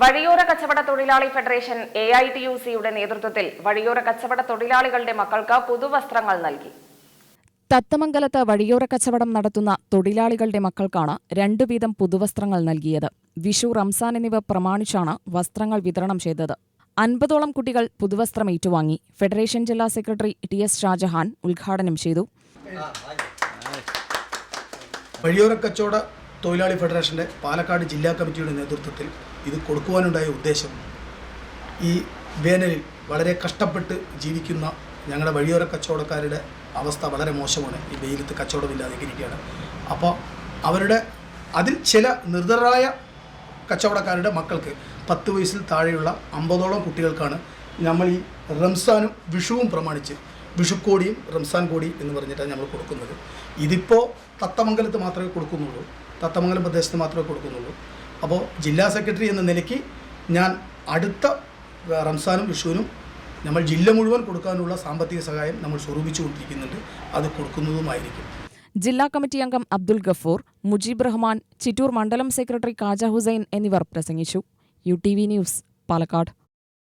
വഴിയോര കച്ചവട തൊഴിലാളി federation A I T U സിയുടെ നേതൃത്വത്തിൽ വഴിയോര കച്ചവട തൊഴിലാളികളുടെ മക്കൾക്ക് പുതുവസ്ത്രങ്ങൾ നൽകി. തത്തമംഗലത്ത് വഴിയോര കച്ചവടം നടത്തുന്ന തൊഴിലാളികളുടെ മക്കൾക്കാണ് രണ്ടു വീതം പുതുവസ്ത്രങ്ങൾ നൽകിയത്. വിഷു റംസാൻ എന്നിവ പ്രമാണിച്ചാണ് വസ്ത്രങ്ങൾ വിതരണം ചെയ്തത്. അൻപതോളം കുട്ടികൾ പുതുവസ്ത്രം ഏറ്റുവാങ്ങി. ഫെഡറേഷൻ ജില്ലാ സെക്രട്ടറി ടി എസ് ഷാജഹാൻ ഉദ്ഘാടനം ചെയ്തു. വഴിയോര കച്ചവട തൊഴിലാളി ഫെഡറേഷന്റെ പാലക്കാട് ജില്ലാ കമ്മിറ്റിയുടെ നേതൃത്വത്തിൽ ഇത് കൊടുക്കുവാനുണ്ടായ ഉദ്ദേശം ഈ വേനലിൽ വളരെ കഷ്ടപ്പെട്ട് ജീവിക്കുന്ന ഞങ്ങളുടെ വഴിയോര കച്ചവടക്കാരുടെ അവസ്ഥ വളരെ മോശമാണ്. ഈ വെയിലത്ത് കച്ചവടമില്ലാതെ ഇരിക്കുകയാണ് അപ്പോൾ അവരുടെ അതിൽ ചില നിർദ്ധരായ കച്ചവടക്കാരുടെ മക്കൾക്ക് പത്ത് വയസ്സിൽ താഴെയുള്ള അമ്പതോളം കുട്ടികൾക്കാണ് നമ്മൾ ഈ റംസാനും വിഷുവും പ്രമാണിച്ച് വിഷുക്കോടിയും റംസാൻ കോടിയും എന്ന് പറഞ്ഞിട്ടാണ് നമ്മൾ കൊടുക്കുന്നത്. ഇതിപ്പോൾ തത്തമംഗലത്ത് മാത്രമേ കൊടുക്കുന്നുള്ളൂ. തത്തമംഗലം പ്രദേശത്ത് മാത്രമേ കൊടുക്കുന്നുള്ളൂ. അപ്പോൾ ജില്ലാ സെക്രട്ടറി എന്ന നിലയ്ക്ക് ഞാൻ അടുത്ത റംസാനും വിഷുവിനും നമ്മൾ ജില്ല മുഴുവൻ കൊടുക്കാനുള്ള സാമ്പത്തിക സഹായം നമ്മൾ സ്വരൂപിച്ചുകൊണ്ടിരിക്കുന്നുണ്ട്. അത് കൊടുക്കുന്നതുമായിരിക്കും. ജില്ലാ കമ്മിറ്റി അംഗം അബ്ദുൽ ഗഫൂർ മുജീബ് റഹ്മാൻ ചിറ്റൂർ മണ്ഡലം സെക്രട്ടറി കാജ ഹുസൈൻ എന്നിവർ പ്രസംഗിച്ചു. U T V news Palakkad.